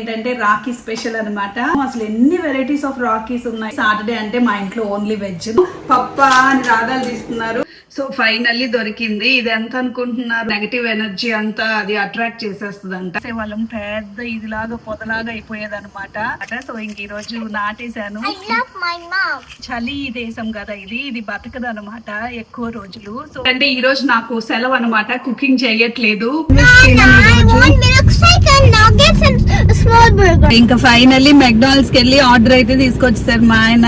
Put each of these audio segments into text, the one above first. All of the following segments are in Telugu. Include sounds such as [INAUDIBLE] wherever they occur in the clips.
ఏంటంటే రాఖీ స్పెషల్ అన్నమాట. అసలు ఎన్ని వెరైటీస్ ఆఫ్ రాఖీస్ ఉన్నాయి? సాటర్డే అంటే మా ఇంట్లో ఓన్లీ వెజ్. పప్ప అని రాగాలు తీస్తున్నారు. సో ఫైనల్లీ దొరికింది. ఇది ఎంత అనుకుంటున్నారు? నెగటివ్ ఎనర్జీ అంతా అది అట్రాక్ట్ చేసేస్తుంది అంట వాళ్ళం పెద్ద ఇదిలాగా పొదలాగా అయిపోయేది అనమాట సో ఇంక ఈ రోజు నాటేశాను. చలి దేశం కదా ఇది. ఇది బతకదు అనమాట ఎక్కువ రోజులు. సో అంటే ఈ రోజు నాకు సెలవు అనమాట కుకింగ్ చేయట్లేదు. ఇంకా ఫైనల్లీ మెక్డానల్స్ కెళ్ళి ఆర్డర్ అయితే తీసుకొచ్చి సార్ మా ఆయన.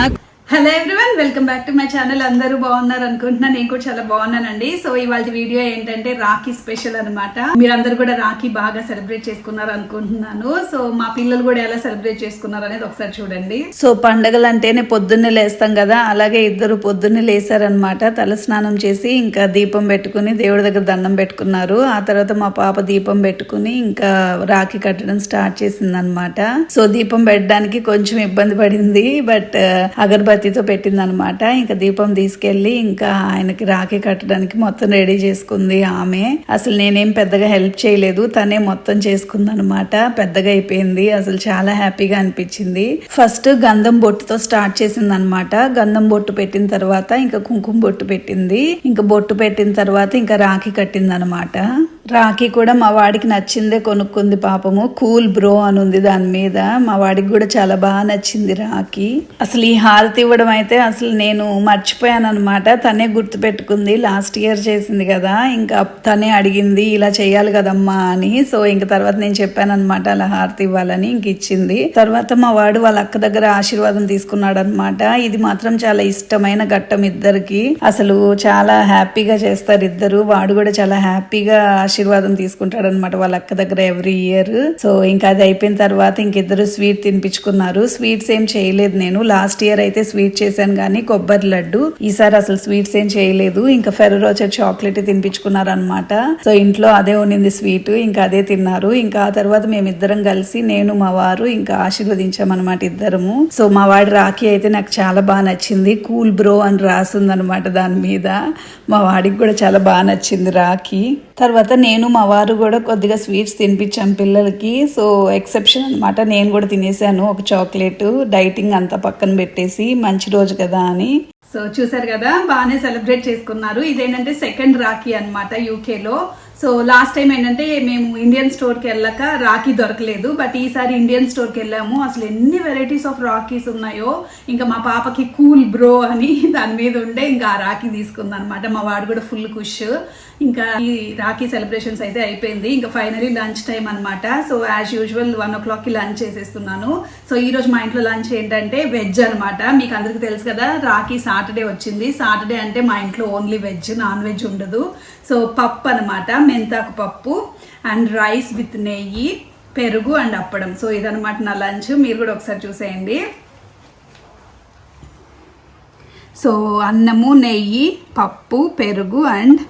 Hello everyone welcome back to my channel అందరూ బాగున్నారు అనుకుంటున్నాను నేను కూడా చాలా బాగున్నానండి. సో ఇవాళ వీడియో ఏంటంటే రాఖీ స్పెషల్ అన్నమాట. మీరందరూ కూడా రాఖీ బాగా సెలబ్రేట్ చేసుకున్నారు అనుకుంటున్నాను. సో మా పిల్లలు కూడా ఎలా సెలబ్రేట్ చేసుకున్నారు అనేది ఒకసారి చూడండి. సో పండగలు అంటేనే పొద్దున్నే లేస్తాం కదా అలాగే ఇద్దరు పొద్దున్నే లేసారనమాట తల స్నానం చేసి ఇంకా దీపం పెట్టుకుని దేవుడి దగ్గర దండం పెట్టుకున్నారు. ఆ తర్వాత మా పాప దీపం పెట్టుకుని ఇంకా రాఖీ కట్టడం స్టార్ట్ చేసింది అనమాట సో దీపం పెట్టడానికి కొంచెం ఇబ్బంది పడింది uh, బట్ అగరబత్తితో పెట్టిందనమాట ఇంకా దీపం తీసుకెళ్ళి ఇంకా ఆయనకి రాఖీ కట్టడానికి మొత్తం రెడీ చేసుకుంది ఆమె. అసలు నేనేం పెద్దగా హెల్ప్ చేయలేదు. తనే మొత్తం చేసుకుంది అనమాట పెద్దగా అయిపోయింది. అసలు చాలా హ్యాపీగా అనిపించింది. ఫస్ట్ గంధం బొట్టుతో స్టార్ట్ చేసింది అనమాట గంధం బొట్టు పెట్టిన తర్వాత ఇంకా కుంకుమ బొట్టు పెట్టింది. ఇంకా బొట్టు పెట్టిన తర్వాత ఇంకా రాఖీ కట్టింది అనమాట రాఖీ కూడా మా వాడికి నచ్చిందే కొనుక్కుంది పాపము. కూల్ బ్రో అని ఉంది దాని మీద. మా వాడికి కూడా చాలా బాగా నచ్చింది రాఖీ. అసలు ఈ హారతి ఇవ్వడం అయితే అసలు నేను మర్చిపోయాను అనమాట తనే గుర్తు పెట్టుకుంది లాస్ట్ ఇయర్ చేసింది కదా ఇంకా తనే అడిగింది ఇలా చేయాలి కదమ్మా అని. సో ఇంకా తర్వాత నేను చెప్పాను అనమాట అలా హారతి ఇవ్వాలని ఇంక ఇచ్చింది. తర్వాత మా వాడు వాళ్ళ అక్క దగ్గర ఆశీర్వాదం తీసుకున్నాడు అనమాట ఇది మాత్రం చాలా ఇష్టమైన ఘట్టం ఇద్దరికి. అసలు చాలా హ్యాపీగా చేస్తారు ఇద్దరు. వాడు కూడా చాలా హ్యాపీగా ఆశీర్వాదం తీసుకుంటాడు అనమాట వాళ్ళ అక్క దగ్గర ఎవ్రీ ఇయర్. సో ఇంకా అది అయిపోయిన తర్వాత ఇంకిద్దరు స్వీట్ తినిపించుకున్నారు. స్వీట్స్ ఏం చేయలేదు నేను. లాస్ట్ ఇయర్ అయితే స్వీట్ చేశాను కానీ కొబ్బరి లడ్డు. ఈసారి అసలు స్వీట్స్ ఏం చేయలేదు. ఇంకా ఫెర్రోచర్ చాక్లెట్ తినిపించుకున్నారు అనమాట సో ఇంట్లో అదే ఉన్నింది స్వీట్ ఇంకా అదే తిన్నారు. ఇంకా ఆ తర్వాత మేమిద్దరం కలిసి నేను మా వారు ఇంకా ఆశీర్వదించామన్నమాట ఇద్దరము. సో మా వాడి రాఖీ అయితే నాకు చాలా బాగా నచ్చింది. కూల్ బ్రో అని రాసింది అనమాట దాని మీద. మా వాడికి కూడా చాలా బాగా నచ్చింది రాఖీ. తర్వాత నేను మా వారు కూడా కొద్దిగా స్వీట్స్ తినిపించాం పిల్లలకి. సో ఎక్సెప్షన్ అనమాట నేను కూడా తినేసాను ఒక చాక్లెట్. డైటింగ్ అంతా పక్కన పెట్టేసి మంచి రోజు కదా అని. సో చూసారు కదా బాగానే సెలబ్రేట్ చేసుకున్నారు. ఇదేంటంటే సెకండ్ రాఖీ అనమాట యూకేలో. సో లాస్ట్ టైం ఏంటంటే మేము ఇండియన్ స్టోర్కి వెళ్ళాక రాఖీ దొరకలేదు బట్ ఈసారి ఇండియన్ స్టోర్కి వెళ్ళాము. అసలు ఎన్ని వెరైటీస్ ఆఫ్ రాఖీస్ ఉన్నాయో ఇంకా మా పాపకి కూల్ బ్రో అని దాని మీద ఉండే ఇంకా ఆ రాఖీ తీసుకుందనమాట. మా వాడు కూడా ఫుల్ కుష్ ఇంకా ఈ రాఖీ సెలబ్రేషన్స్ అయితే అయిపోయింది. ఇంకా ఫైనలీ లంచ్ టైం అనమాట సో యాజ్ యూజువల్ వన్ ఓ క్లాక్కి లంచ్ చేసేస్తున్నాను. సో ఈరోజు మా ఇంట్లో లంచ్ ఏంటంటే వెజ్ అనమాట మీకు అందరికీ తెలుసు కదా రాఖీ సాటర్డే వచ్చింది. సాటర్డే అంటే మా ఇంట్లో ఓన్లీ వెజ్ నాన్ వెజ్ ఉండదు. సో పప్పు అనమాట మెంతాకు పప్పు అండ్ రైస్ విత్ నెయ్యి పెరుగు అండ్ అప్పడం. సో ఇదనమాట నా లంచ్. మీరు కూడా ఒకసారి చూసేయండి. సో అన్నము నెయ్యి పప్పు పెరుగు అండ్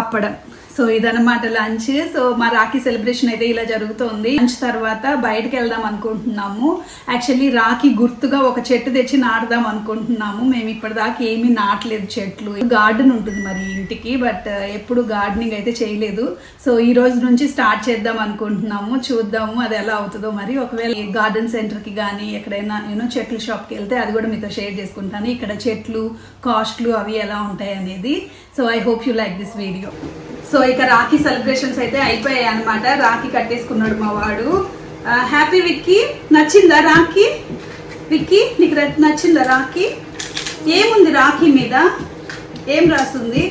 అప్పడం. సో ఇదన్నమాట లంచ్. సో మా రాఖీ సెలబ్రేషన్ అయితే ఇలా జరుగుతుంది. లంచ్ తర్వాత బయటకు వెళ్దాం అనుకుంటున్నాము. యాక్చువల్లీ రాఖీ గుర్తుగా ఒక చెట్టు తెచ్చి నాటుదాం అనుకుంటున్నాము. మేము ఇప్పటిదాకా ఏమీ నాటలేదు చెట్లు. గార్డెన్ ఉంటుంది మరి ఇంటికి బట్ uh, ఎప్పుడు గార్డెనింగ్ అయితే చేయలేదు. సో ఈ రోజు నుంచి స్టార్ట్ చేద్దాం అనుకుంటున్నాము. చూద్దాము అది ఎలా అవుతుందో మరి. ఒకవేళ గార్డెన్ సెంటర్కి కానీ ఎక్కడైనా నేను చెట్ల షాప్కి వెళ్తే అది కూడా మీతో షేర్ చేసుకుంటాను. ఇక్కడ చెట్లు కాస్ట్లు అవి ఎలా ఉంటాయి అనేది. So I hope you like this video so ఇక రాఖీ సెలబ్రేషన్స్ అయితే అయిపోయాయి అనమాట రాఖీ కట్టేసుకున్నాడు మా వాడు. హ్యాపీ విక్కీ నచ్చిందా రాఖీ? విక్కీ నీకు నచ్చిందా రాఖీ? ఏముంది రాఖీ మీద? ఏం రాస్తుంది.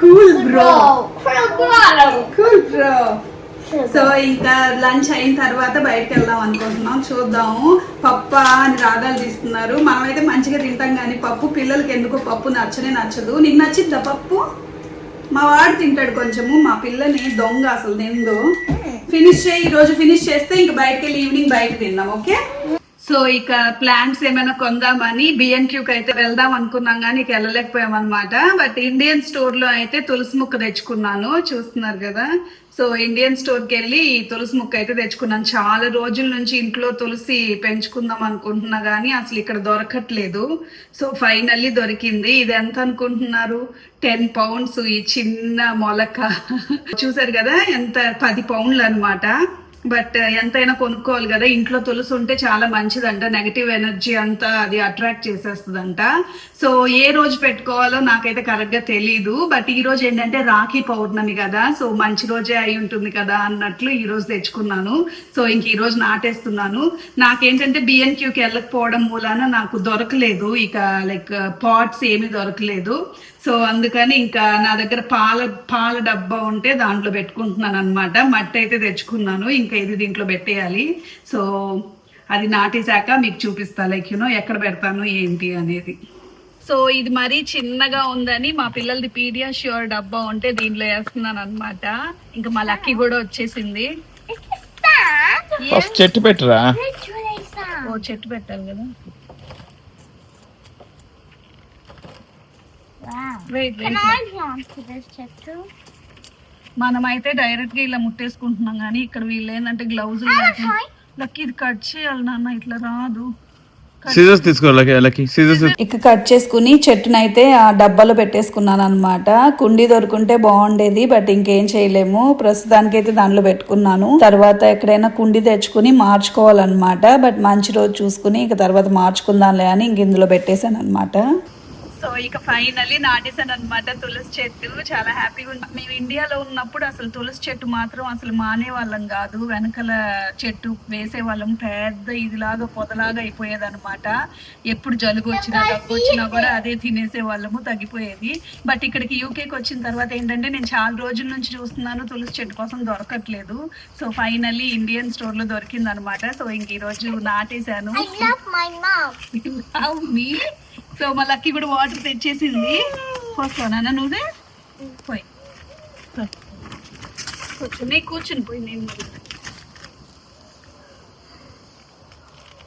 Cool bro. Cool bro so ఇంకా లంచ్ అయిన తర్వాత బయటకు వెళ్దాం అనుకుంటున్నాం. చూద్దాము. పప్ప అని రాగాలు తీస్తున్నారు. మనమైతే మంచిగా తింటాం కానీ పప్పు పిల్లలకి ఎందుకో పప్పు నచ్చనే నచ్చదు. నీకు నచ్చిందా పప్పు? మా వాడు తింటాడు కొంచెము. మా పిల్లని దొంగ అసలు నిందు ఫినిష్ చేయి. ఈ రోజు ఫినిష్ చేస్తే ఇంక బయటకు వెళ్ళి ఈవినింగ్ బయట తిందాం ఓకే? సో ఇక ప్లాంట్స్ ఏమైనా కొందామని బిఎన్క్యూకి అయితే వెళ్దాం అనుకున్నాం కానీ ఇక వెళ్ళలేకపోయాం అనమాట బట్ ఇండియన్ స్టోర్లో అయితే తులసి ముక్క తెచ్చుకున్నాను. చూస్తున్నారు కదా. సో ఇండియన్ స్టోర్కి వెళ్ళి ఈ తులసి ముక్క అయితే తెచ్చుకున్నాను. చాలా రోజుల నుంచి ఇంట్లో తులసి పెంచుకుందాం అనుకుంటున్నా కానీ అసలు ఇక్కడ దొరకట్లేదు. సో ఫైనల్లీ దొరికింది. ఇది ఎంత అనుకుంటున్నారు? టెన్ పౌండ్స్ ఈ చిన్న మొలక. [LAUGHS] చూసారు కదా? ఎంత? పది పౌండ్లు అనమాట బట్ ఎంతైనా కొనుక్కోవాలి కదా. ఇంట్లో తులసి ఉంటే చాలా మంచిదంట. నెగటివ్ ఎనర్జీ అంతా అది అట్రాక్ట్ చేసేస్తుందంట. సో ఏ రోజు పెట్టుకోవాలో నాకైతే కరెక్ట్గా తెలీదు. బట్ ఈ రోజు ఏంటంటే రాఖీ పౌర్ణమి కదా. సో మంచి రోజే అయి ఉంటుంది కదా అన్నట్లు ఈ రోజు తెచ్చుకున్నాను. సో ఇంక ఈ రోజు నాటేస్తున్నాను. నాకేంటంటే బిఎన్క్యూకి వెళ్ళకపోవడం మూలాన నాకు దొరకలేదు. ఇక లైక్ పాట్స్ ఏమీ దొరకలేదు. సో అందుకని ఇంకా నా దగ్గర పాల పాల డబ్బా ఉంటే దాంట్లో పెట్టుకుంటున్నాను అనమాట మట్టి అయితే తెచ్చుకున్నాను ఇంకా ఇది దీంట్లో పెట్టేయాలి. సో అది నాటేశాక మీకు చూపిస్తా లైక్ యూనో ఎక్కడ పెడతాను ఏంటి అనేది. సో ఇది మరీ చిన్నగా ఉందని మా పిల్లలది పీడియా ష్యూర్ డబ్బా ఉంటే దీంట్లో వేస్తున్నాను అనమాట ఇంకా మా లక్కీ కూడా వచ్చేసింది. చెట్టు పెట్టురా. ఓ చెట్టు పెట్టాలి కదా. Wait wait too? మనమైతే డైరెక్ట్గా ఇలా ముట్టేసుకుంటున్నాం కానీ ఇక్కడ వీళ్ళు ఏంటంటే గ్లౌజ్ try. లక్ ఇది కట్ చేయాలి నాన్న ఇట్లా రాదు. సీజర్స్ తీసుకో ఇక కట్ చేసుకుని చెట్టునైతే ఆ డబ్బాలో పెట్టేసుకున్నాను అనమాట కుండీ దొరుకుంటే బాగుండేది బట్ ఇంకేం చేయలేము. ప్రస్తుతానికి అయితే దాంట్లో పెట్టుకున్నాను. తర్వాత ఎక్కడైనా కుండీ తెచ్చుకుని మార్చుకోవాలన్నమాట. బట్ మంచి రోజు చూసుకుని ఇక తర్వాత మార్చుకుందాంలే అని ఇంక ఇందులో పెట్టేశాను అనమాట సో ఇక ఫైనల్లీ నాటేశాను అనమాట తులసి చెట్టు. చాలా హ్యాపీగా ఉంది మేము ఇండియాలో ఉన్నప్పుడు అసలు తులసి చెట్టు మాత్రం అసలు మానే వాళ్ళం కాదు. వెనకల చెట్టు వేసే వాళ్ళం పెద్ద ఇదిలాగా పొదలాగా అయిపోయేది అనమాట ఎప్పుడు జలుబు వచ్చినా దగ్గు వచ్చినా కూడా అదే తినేసే వాళ్ళము తగ్గిపోయేది. బట్ ఇక్కడికి యూకేకి వచ్చిన తర్వాత ఏంటంటే నేను చాలా రోజుల నుంచి చూస్తున్నాను తులసి చెట్టు కోసం దొరకట్లేదు. సో ఫైనల్లీ ఇండియన్ స్టోర్లో దొరికింది అనమాట సో ఇంక ఈ రోజు నాటేశాను. [LAUGHS] సో మా లక్కీ కూడా వాటర్ తెచ్చేసింది. పోస్తానా నువ్వే? పోయి. పో. కూర్చో. నీ కూర్చుని పోయి నేను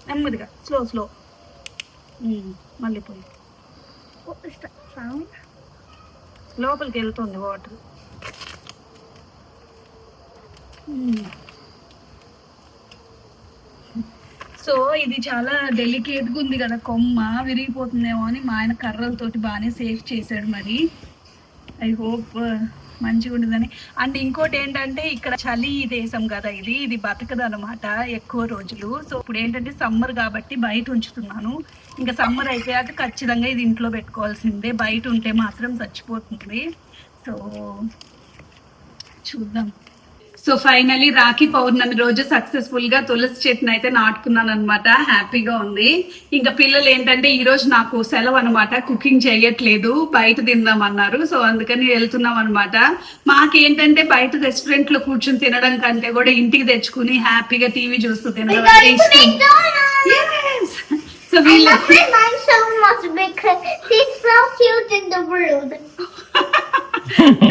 నెమ్మదిగా. Slow slow. మళ్ళీ పోయి? లోపలికి వెళ్తుంది వాటర్. సో ఇది చాలా డెలికేట్గా ఉంది కదా కొమ్మ విరిగిపోతుందేమో అని మా ఆయన కర్రలతోటి బాగానే సేఫ్ చేశాడు మరి. ఐ హోప్ uh, మంచిగా ఉండదని అండ్ ఇంకోటి ఏంటంటే ఇక్కడ చలి దేశం కదా ఇది ఇది బతకదు అనమాట ఎక్కువ రోజులు. సో ఇప్పుడు ఏంటంటే సమ్మర్ కాబట్టి బయట ఉంచుతున్నాను. ఇంకా సమ్మర్ అయిపోయాక ఖచ్చితంగా ఇది ఇంట్లో పెట్టుకోవాల్సిందే. బయట ఉంటే మాత్రం చచ్చిపోతుంది. సో చూద్దాం. సో ఫైనలీ రాఖీ పౌర్ణమి రోజు సక్సెస్ఫుల్గా తులసి చెట్టును అయితే నాటుకున్నాను అనమాట హ్యాపీగా ఉంది. ఇంకా పిల్లలు ఏంటంటే ఈ రోజు నాకు సెలవు అనమాట కుకింగ్ చేయట్లేదు. బయట తిందాం అన్నారు. సో అందుకని వెళ్తున్నాం అనమాట మాకేంటంటే బయట రెస్టారెంట్లో కూర్చొని తినడం కంటే కూడా ఇంటికి తెచ్చుకుని హ్యాపీగా టీవీ చూస్తూ తినడం. సో వీళ్ళ.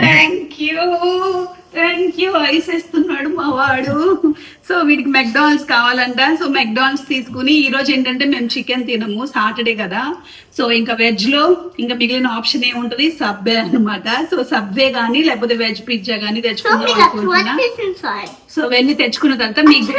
Thank you thank you ice ఇస్తున్నాడు మా వాడు సో వీడికి మెక్డానల్డ్స్ కావాలంట. సో మెక్డానల్డ్స్ తీసుకుని ఈ రోజు ఏంటంటే మేము చికెన్ తినము సాటర్డే కదా. సో ఇంకా వెజ్లో ఇంకా మిగిలిన ఆప్షన్ ఏముంటది? సబ్వే అన్నమాట. సో సబ్వే గానీ లేకపోతే వెజ్ పిజ్జా గానీ తెచ్చుకుందాం అనుకుంటున్నా. సో వెళ్ళి తెచ్చుకున్న తర్వాత మీకు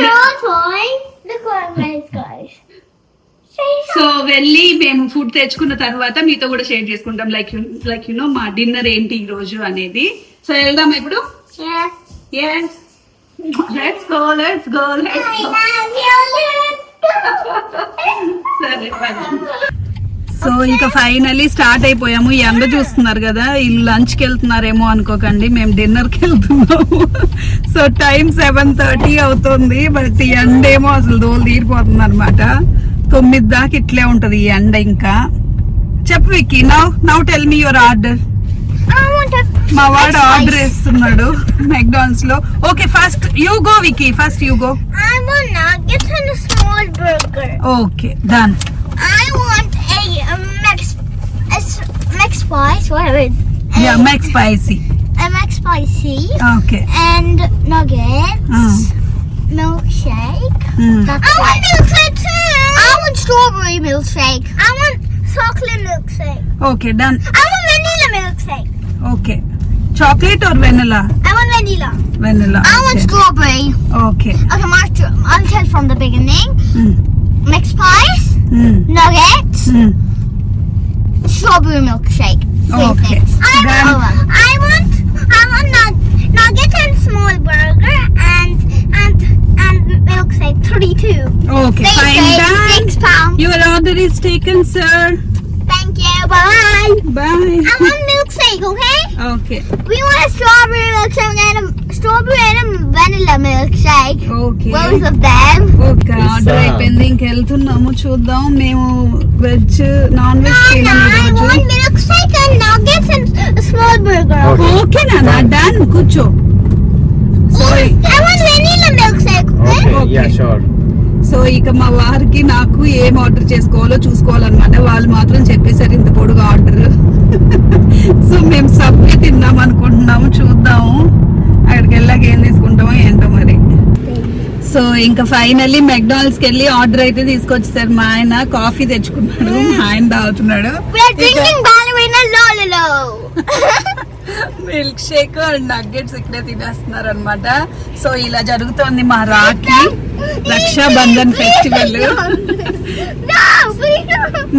సో వెళ్ళి మేము ఫుడ్ తెచ్చుకున్న తర్వాత మీతో కూడా షేర్ చేసుకుంటాం. లైక్ లైక్ యూనో మా డిన్నర్ ఏంటి ఈ రోజు అనేది. సో వెళ్దాం ఇప్పుడు? Yes. Yes. Let's go, let's go, let's go. సరే సో ఇక ఫైనల్లీ స్టార్ట్ అయిపోయాము ఈ ఎండ చూస్తున్నారు కదా వీళ్ళు లంచ్కి వెళ్తున్నారేమో అనుకోకండి మేము డిన్నర్కి వెళ్తున్నాము సో టైం సెవెన్ థర్టీ అవుతుంది బట్ ఈ ఎండ ఏమో అసలు దోలు తీరిపోతుంది అనమాట తొమ్మిది దాకా ఇట్లే ఉంటది ఈ ఎండ ఇంకా చెప్పు Vicky now now tell me your order. మా వాడు ఆర్డర్ ఇస్తున్నాడు మెక్డానల్డ్స్ లో okay first you go Vicky first you go I want nuggets and a small burger. Okay done I want a, a Max, a s- Max Spice, whatever. it- yeah a- McSpicy A Max Spicy okay and nuggets, Mm. milkshake. Mm. That's I want milkshake too. I want strawberry milkshake. I want chocolate milkshake. Okay done I want vanilla milkshake. Okay Chocolate or vanilla? I want vanilla. Vanilla. I okay. want strawberry. Okay. Okay, master, I'll tell from the beginning. Mm. Mixed pies, mm. nuggets, mm. strawberry milkshake. Okay. I, then... want, I want, I want nug nuggets and small burger and and and milkshake thirty two. Okay, Thank fine. Then six pounds. Your order is taken, sir. Thank you. Bye. Bye. I want milkshake. Okay. Okay We want a strawberry milkshake and a strawberry and a vanilla milkshake. Okay Both of them. Okay order అయిపోయింది ఇంకెళ్తున్నాము చూద్దాం మేము వెజ్ నాన్ వెజ్ తినము I ఈరోజు want milkshake and nuggets and a small burger. Okay. Okay నాన్న డన్ కూర్చో so I want vanilla milkshake. Okay. Okay yeah sure so ఇక మా వారికి నాకు ఏం ఆర్డర్ చేసుకోవాలో చూసుకోవాలన్నమాట వాళ్ళు మాత్రం చెప్పేశారు ఇంత పొడుగు ఆర్డర్ అనుకుంటున్నాము చూద్దాము. అక్కడికి వెళ్ళాక ఏం తీసుకుంటామో ఏంటో మరి. సో ఇంకా ఫైనల్లీ మెక్డానల్డ్స్కి వెళ్ళి ఆర్డర్ అయితే తీసుకొచ్చేసారు మా ఆయన కాఫీ తెచ్చుకున్నాడు మా ఆయన తాగుతున్నాడు. మిల్క్ షేక్ అండ్ నగ్గెట్స్ ఇక్కడే తినేస్తున్నారు అనమాట సో ఇలా జరుగుతోంది మా రాఖీ రక్షాబంధన్ ఫెస్టివల్.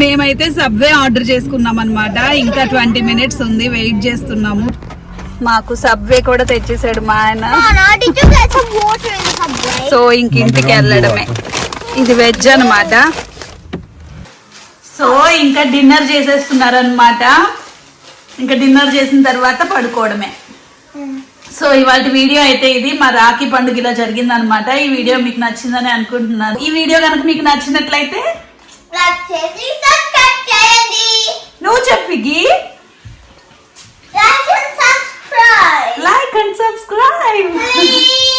మేమైతే సబ్వే ఆర్డర్ చేసుకున్నాం అనమాట ఇంకా ట్వంటీ మినిట్స్ ఉంది వెయిట్ చేస్తున్నాము. మాకు సబ్వే కూడా తెచ్చేసాడు మా ఆయన? సో ఇంక ఇంటికి వెళ్ళడమే. ఇది వెజ్ అన్నమాట. సో ఇంకా డిన్నర్ చేసేస్తున్నారు అనమాట ఇంకా డిన్నర్ చేసిన తర్వాత పడుకోవడమే. సో ఇవాళ వీడియో అయితే ఇది. మా రాఖీ పండుగ ఇలా జరిగిందనమాట ఈ వీడియో మీకు నచ్చిందని అనుకుంటున్నాను. ఈ వీడియో కనుక మీకు నచ్చినట్లయితే Like, please subscribe, Jandy. నువ్వు చెప్పికి Like and subscribe. Like and subscribe Please.